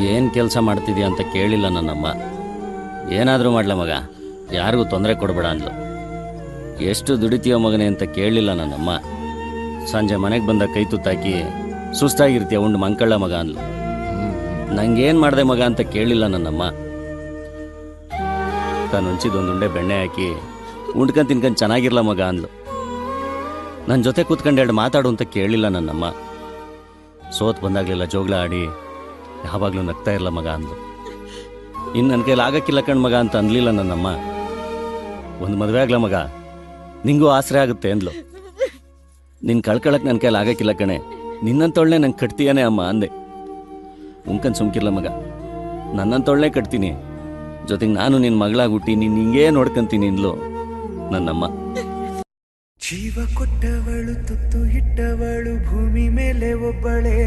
ಏನು ಕೆಲಸ ಮಾಡ್ತಿದ್ಯಾ ಅಂತ ಕೇಳಿಲ್ಲ ನನ್ನಮ್ಮ. ಏನಾದರೂ ಮಾಡಲ ಮಗ? ಯಾರಿಗೂ ತೊಂದರೆ ಕೊಡಬೇಡ ಅಂದ್ಲು. ಎಷ್ಟು ದುಡಿತೀಯೋ ಮಗನೇ ಅಂತ ಕೇಳಲಿಲ್ಲ ನನ್ನಮ್ಮ. ಸಂಜೆ ಮನೆಗೆ ಬಂದ ಕೈ ತುತ್ತಾಕಿ, ಸುಸ್ತಾಗಿರ್ತೀಯ ಉಂಡು ಮಂಕಳ್ಳ ಮಗ ಅಂದ್ಲು. ನಂಗೇನು ಮಾಡಿದೆ ಮಗ ಅಂತ ಕೇಳಿಲ್ಲ ನನ್ನಮ್ಮ. ತಾನು ಉಂಡೆ ಬೆಣ್ಣೆ ಹಾಕಿ ಉಂಡ್ಕೊಂಡು ತಿನ್ಕೊಂಡು ಚೆನ್ನಾಗಿರ್ಲ ಮಗ ಅಂದ್ಲು. ನನ್ನ ಜೊತೆ ಕೂತ್ಕೊಂಡು ಎರಡು ಮಾತಾಡು ಅಂತ ಕೇಳಿಲ್ಲ ನನ್ನಮ್ಮ. ಸೋತ್ ಬಂದಾಗಲಿಲ್ಲ ಜೋಗ್ಲ ಆಡಿ ಯಾವಾಗಲೂ ನಗ್ತಾ ಇರಲ್ಲ ಮಗ ಅಂದ್ಲು ಇನ್ನು ನನ್ನ ಕೈಲಿ ಆಗಕ್ಕಿಲ್ಲ ಕಣ್ ಮಗ ಅಂತ ಅನ್ಲಿಲ್ಲ ನನ್ನಮ್ಮ. ಒಂದು ಮದುವೆ ಆಗ್ಲ ಮಗ? ನಿಂಗೂ ಆಸರೆ ಆಗುತ್ತೆ ಅಂದ್ಲು. ನಿನ್ ಕಳ್ಕೊಳಕ್ ನನ್ನ ಕೈಲಿ ಆಗಕ್ಕಿಲ್ಲ ಕಣೆ. ನಿನ್ನಂತೊಳ್ಳೆ ನಂಗೆ ಕಟ್ತೀಯನೇ ಅಮ್ಮ ಅಂದೆ. ಉಂಕನ್ ಸುಮ್ಕಿಲ್ಲ ಮಗ. ನನ್ನಂತೊಳ್ಳೆ ಕಟ್ತೀನಿ. ಜೊತೆಗೆ ನಾನು ನಿನ್ನ ಮಗಳಾಗಿ ಹುಟ್ಟಿ ನೀನು ಹಿಂಗೇ ನೋಡ್ಕೊಂತೀನಿ ಅಂದ್ಲು ನನ್ನಮ್ಮ. ಜೀವ ಕೊಟ್ಟವಳು, ತುತ್ತು ಇಟ್ಟವಳು ಭೂಮಿ ಮೇಲೆ ಒಬ್ಬಳೇ.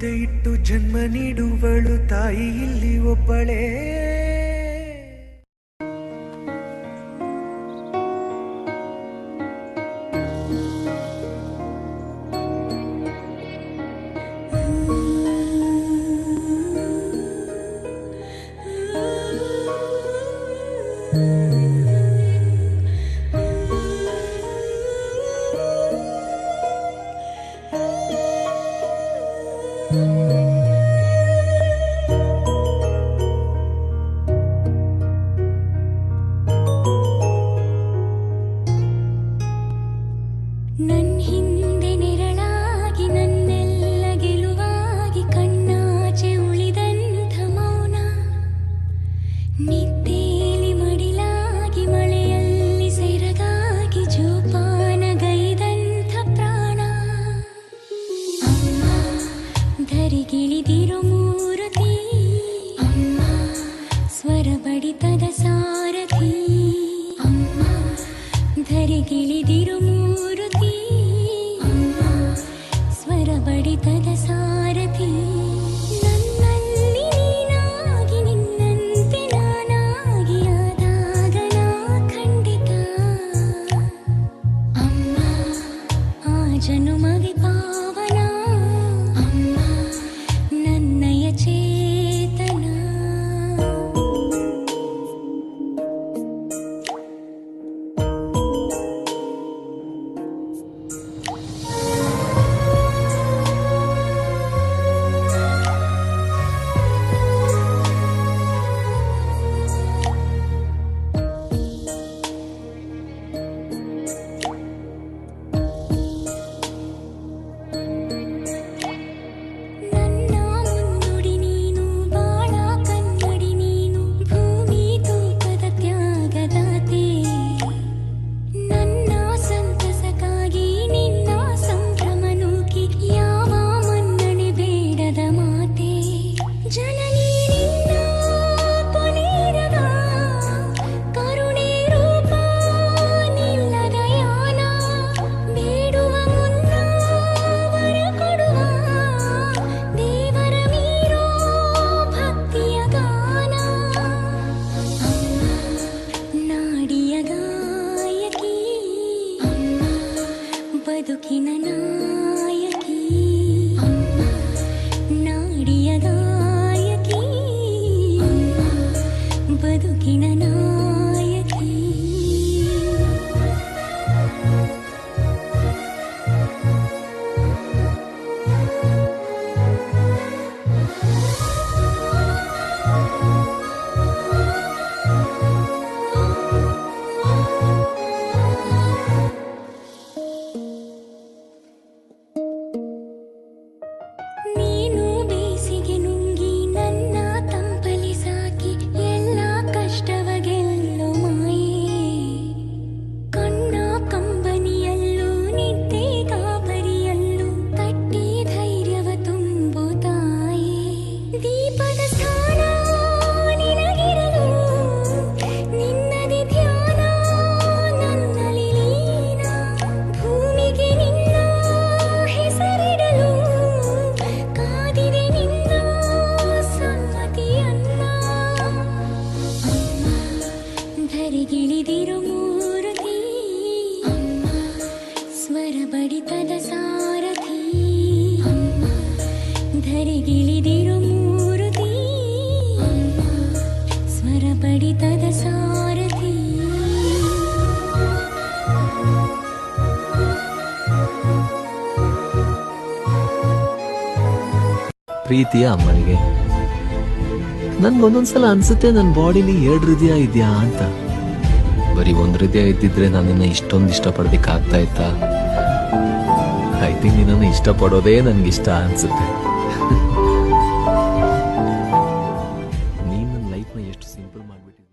ಒತ್ತೆ ಇಟ್ಟು ಜನ್ಮ ನೀಡುವಳು ತಾಯಿ ಇಲ್ಲಿ ಒಬ್ಬಳೇ. తరబడి తద సారథి. అమ్మ ధరిగిలిదిరు మూరుతి. అమ్మ స్వరబడి తద సారథి జనుమగి పా ಬದುಕಿನ ನಾಯಕಿ ಅಮ್ಮ ನಾಡಿಯ ನಾಯಕಿ ಬದುಕಿನ ನಾಯಕಿ ಬಡಿತದ ಸಾರಥಿ. ಪ್ರೀತಿಯ ಅಮ್ಮನಿಗೆ. ನನ್ಗೊಂದೊಂದ್ಸಲ ಅನ್ಸುತ್ತೆ ನನ್ನ ಬಾಡಿಲಿ ಎರಡು ಹೃದಯ ಇದೆಯಾ ಅಂತ. ಬರೀ ಒಂದು ಹೃದಯ ಇದ್ದಿದ್ರೆ ನಾನಿನ್ನ ಇಷ್ಟೊಂದು ಇಷ್ಟಪಡೋದಿಕ್ ಆಗ್ತಾ ಇತ್ತಾ? ಐ ಥಿಂಕ್ ನಿನ್ನನ್ನು ಇಷ್ಟಪಡೋದೇ ನನ್ಗಿಷ್ಟ ಅನ್ಸುತ್ತೆ.